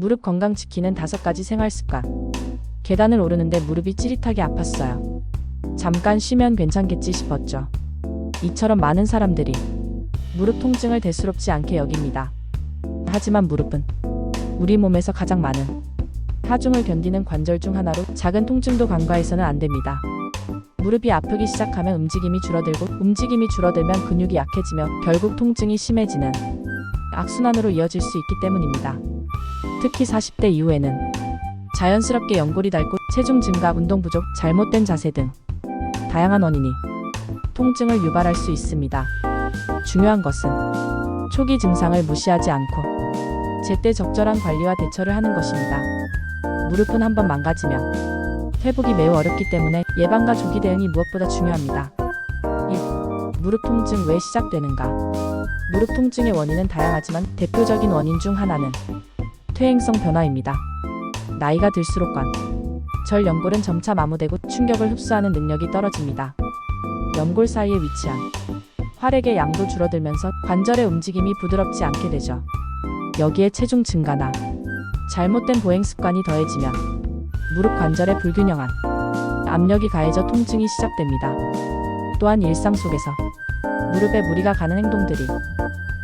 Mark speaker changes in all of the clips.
Speaker 1: 무릎 건강 지키는 다섯 가지 생활 습관. 계단을 오르는데 무릎이 찌릿하게 아팠어요. 잠깐 쉬면 괜찮겠지 싶었죠. 이처럼 많은 사람들이 무릎 통증을 대수롭지 않게 여깁니다. 하지만 무릎은 우리 몸에서 가장 많은 하중을 견디는 관절 중 하나로 작은 통증도 간과해서는 안 됩니다. 무릎이 아프기 시작하면 움직임이 줄어들고 움직임이 줄어들면 근육이 약해지며 결국 통증이 심해지는 악순환으로 이어질 수 있기 때문입니다. 특히 40대 이후에는 자연스럽게 연골이 닳고 체중 증가, 운동 부족, 잘못된 자세 등 다양한 원인이 통증을 유발할 수 있습니다. 중요한 것은 초기 증상을 무시하지 않고 제때 적절한 관리와 대처를 하는 것입니다. 무릎은 한번 망가지면 회복이 매우 어렵기 때문에 예방과 조기 대응이 무엇보다 중요합니다. 1. 무릎 통증 왜 시작되는가? 무릎 통증의 원인은 다양하지만 대표적인 원인 중 하나는 퇴행성 변화입니다. 나이가 들수록 관, 절 연골은 점차 마모되고 충격을 흡수하는 능력이 떨어집니다. 연골 사이에 위치한 활액의 양도 줄어들면서 관절의 움직임이 부드럽지 않게 되죠. 여기에 체중 증가나 잘못된 보행 습관이 더해지면 무릎 관절에 불균형한 압력이 가해져 통증이 시작됩니다. 또한 일상 속에서 무릎에 무리가 가는 행동들이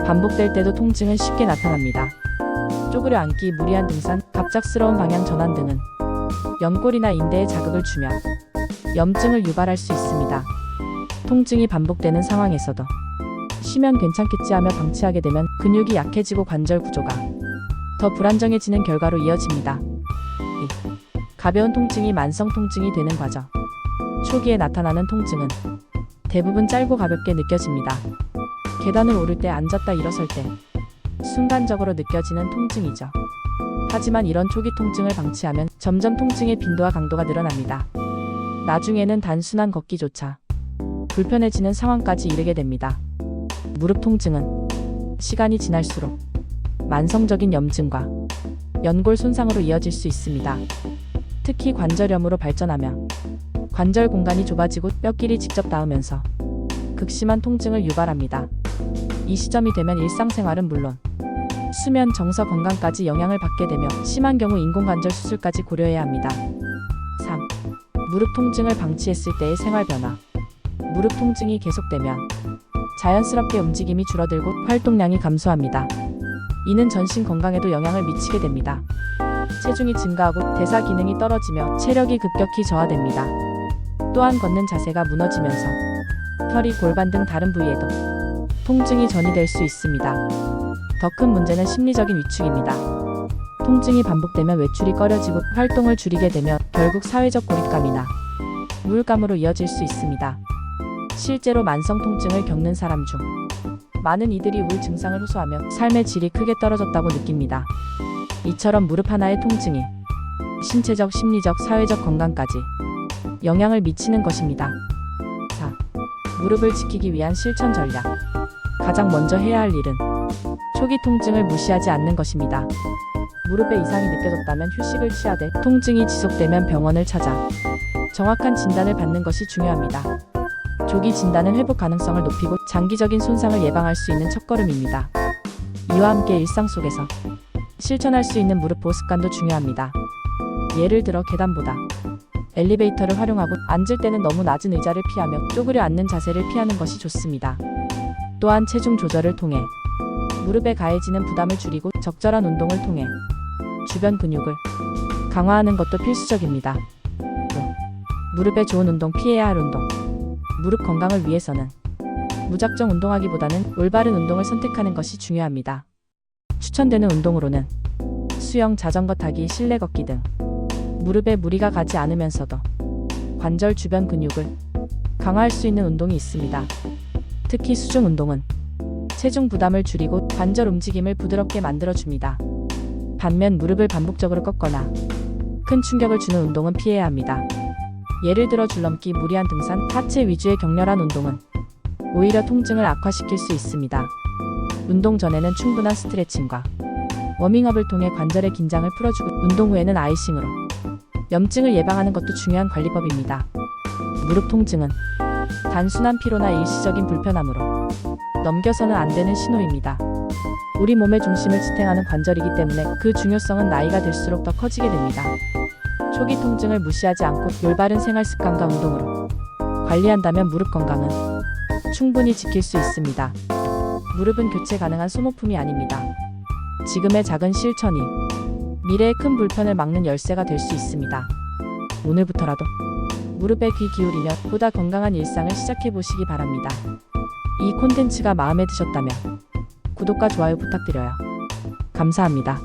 Speaker 1: 반복될 때도 통증은 쉽게 나타납니다. 쪼그려 앉기, 무리한 등산, 갑작스러운 방향 전환 등은 연골이나 인대에 자극을 주며 염증을 유발할 수 있습니다. 통증이 반복되는 상황에서도 쉬면 괜찮겠지 하며 방치하게 되면 근육이 약해지고 관절 구조가 더 불안정해지는 결과로 이어집니다. 2. 가벼운 통증이 만성 통증이 되는 과정. 초기에 나타나는 통증은 대부분 짧고 가볍게 느껴집니다. 계단을 오를 때 앉았다 일어설 때 순간적으로 느껴지는 통증이죠. 하지만 이런 초기 통증을 방치하면 점점 통증의 빈도와 강도가 늘어납니다. 나중에는 단순한 걷기조차 불편해지는 상황까지 이르게 됩니다. 무릎 통증은 시간이 지날수록 만성적인 염증과 연골 손상으로 이어질 수 있습니다. 특히 관절염으로 발전하며 관절 공간이 좁아지고 뼈끼리 직접 닿으면서 극심한 통증을 유발합니다. 이 시점이 되면 일상생활은 물론 수면 정서 건강까지 영향을 받게 되며 심한 경우 인공관절 수술까지 고려해야 합니다. 3. 무릎 통증을 방치했을 때의 생활 변화. 무릎 통증이 계속되면 자연스럽게 움직임이 줄어들고 활동량이 감소합니다. 이는 전신 건강에도 영향을 미치게 됩니다. 체중이 증가하고 대사 기능이 떨어지며 체력이 급격히 저하됩니다. 또한 걷는 자세가 무너지면서 허리, 골반 등 다른 부위에도 통증이 전이될 수 있습니다. 더 큰 문제는 심리적인 위축입니다. 통증이 반복되면 외출이 꺼려지고 활동을 줄이게 되며 결국 사회적 고립감이나 우울감으로 이어질 수 있습니다. 실제로 만성 통증을 겪는 사람 중 많은 이들이 우울 증상을 호소하며 삶의 질이 크게 떨어졌다고 느낍니다. 이처럼 무릎 하나의 통증이 신체적, 심리적, 사회적 건강까지 영향을 미치는 것입니다. 4. 무릎을 지키기 위한 실천 전략. 가장 먼저 해야 할 일은 초기 통증을 무시하지 않는 것입니다. 무릎에 이상이 느껴졌다면 휴식을 취하되 통증이 지속되면 병원을 찾아 정확한 진단을 받는 것이 중요합니다. 조기 진단은 회복 가능성을 높이고 장기적인 손상을 예방할 수 있는 첫걸음입니다. 이와 함께 일상 속에서 실천할 수 있는 무릎 보호 습관도 중요합니다. 예를 들어 계단보다 엘리베이터를 활용하고 앉을 때는 너무 낮은 의자를 피하며 쪼그려 앉는 자세를 피하는 것이 좋습니다. 또한 체중 조절을 통해 무릎에 가해지는 부담을 줄이고 적절한 운동을 통해 주변 근육을 강화하는 것도 필수적입니다. 또 무릎에 좋은 운동 피해야 할 운동. 무릎 건강을 위해서는 무작정 운동하기보다는 올바른 운동을 선택하는 것이 중요합니다. 추천되는 운동으로는 수영, 자전거 타기, 실내 걷기 등 무릎에 무리가 가지 않으면서도 관절 주변 근육을 강화할 수 있는 운동이 있습니다. 특히 수중 운동은 체중 부담을 줄이고 관절 움직임을 부드럽게 만들어줍니다. 반면 무릎을 반복적으로 꺾거나 큰 충격을 주는 운동은 피해야 합니다. 예를 들어 줄넘기, 무리한 등산, 하체 위주의 격렬한 운동은 오히려 통증을 악화시킬 수 있습니다. 운동 전에는 충분한 스트레칭과 워밍업을 통해 관절의 긴장을 풀어주고 운동 후에는 아이싱으로 염증을 예방하는 것도 중요한 관리법입니다. 무릎 통증은 단순한 피로나 일시적인 불편함으로 넘겨서는 안 되는 신호입니다. 우리 몸의 중심을 지탱하는 관절이기 때문에 그 중요성은 나이가 들수록 더 커지게 됩니다. 초기 통증을 무시하지 않고 올바른 생활 습관과 운동으로 관리한다면 무릎 건강은 충분히 지킬 수 있습니다. 무릎은 교체 가능한 소모품이 아닙니다. 지금의 작은 실천이 미래의 큰 불편을 막는 열쇠가 될 수 있습니다. 오늘부터라도 무릎에 귀 기울이며 보다 건강한 일상을 시작해 보시기 바랍니다. 이 콘텐츠가 마음에 드셨다면 구독과 좋아요 부탁드려요. 감사합니다.